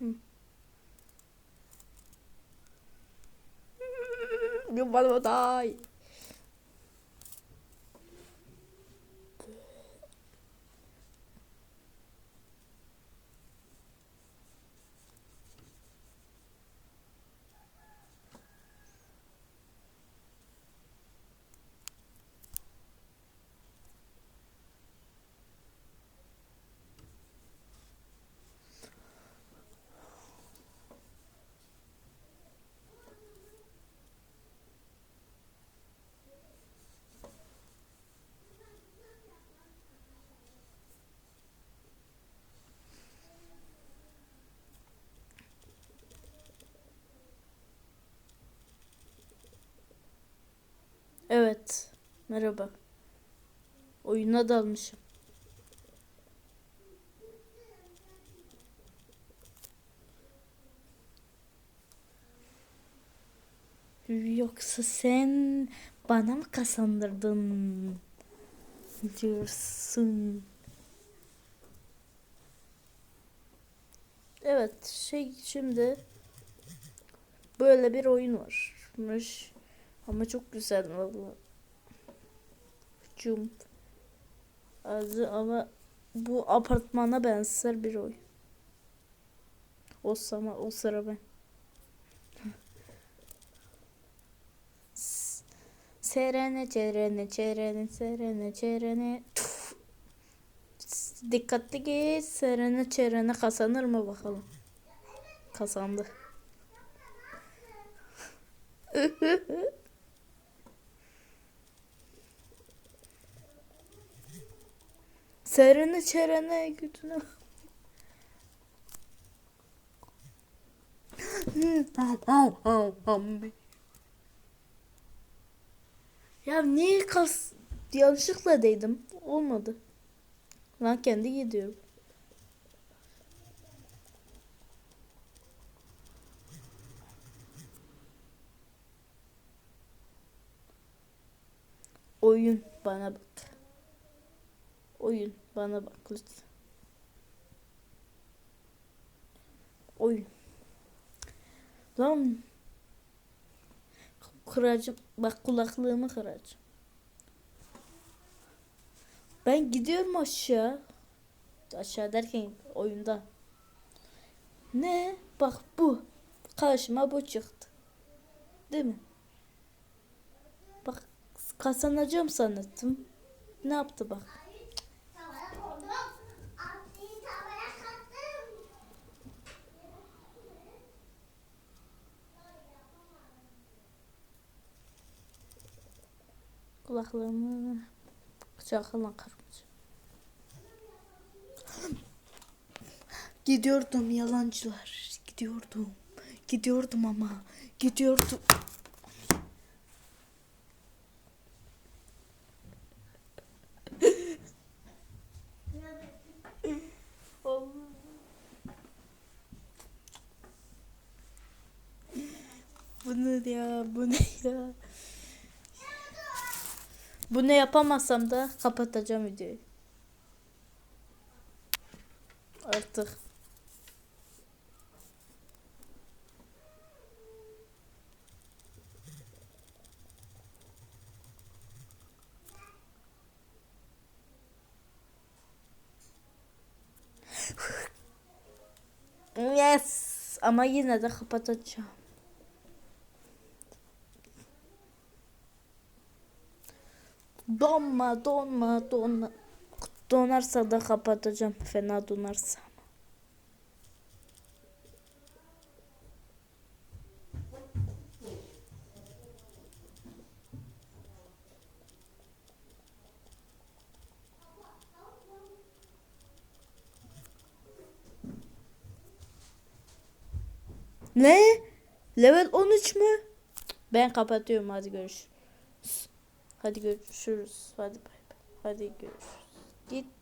You wanna die. Evet. Merhaba. Oyuna dalmışım. Yoksa sen bana mı kazandırdın diyorsun? Evet, şey şimdi böyle bir oyun varmış. Ama çok güzel valla. Cum. Adı ama bu apartmana benzer bir oyun. O sama o sıra ben. Serene çerene çerene serene çerene Dikkatli git serene çerene kazanır mı bakalım. Kazandı. Serene çerene güdüne. ya niye kas yanlışlıkla değdim. Olmadı. Lan kendi gidiyorum. Oyun bana bak. Oyun bana bak lütfen. Oyun. Lan kıracağım. Bak kulaklığımı kıracağım. Ben gidiyorum aşağı. Aşağı derken oyunda. Ne? Bak bu. Karşıma bu çıktı. Değil mi? Bak kazanacağım sanırım. Ne yaptı bak. Kulaklarımı bıçakla kırmış. Gidiyordum yalancılar. Gidiyordum. Gidiyordum ama. Gidiyordum. Bu ne ya? Bu ne ya? Bunu yapamazsam da kapatacağım videoyu. Artık. Yes. Ama yine de kapatacağım. Donma, donma, donma. Donarsa da kapatacağım. Fena donarsa. Ne? Level 13 mü? Ben kapatıyorum hadi görüşürüz. Hadi görüşürüz. Hadi bay bay. Hadi görüşürüz. Git.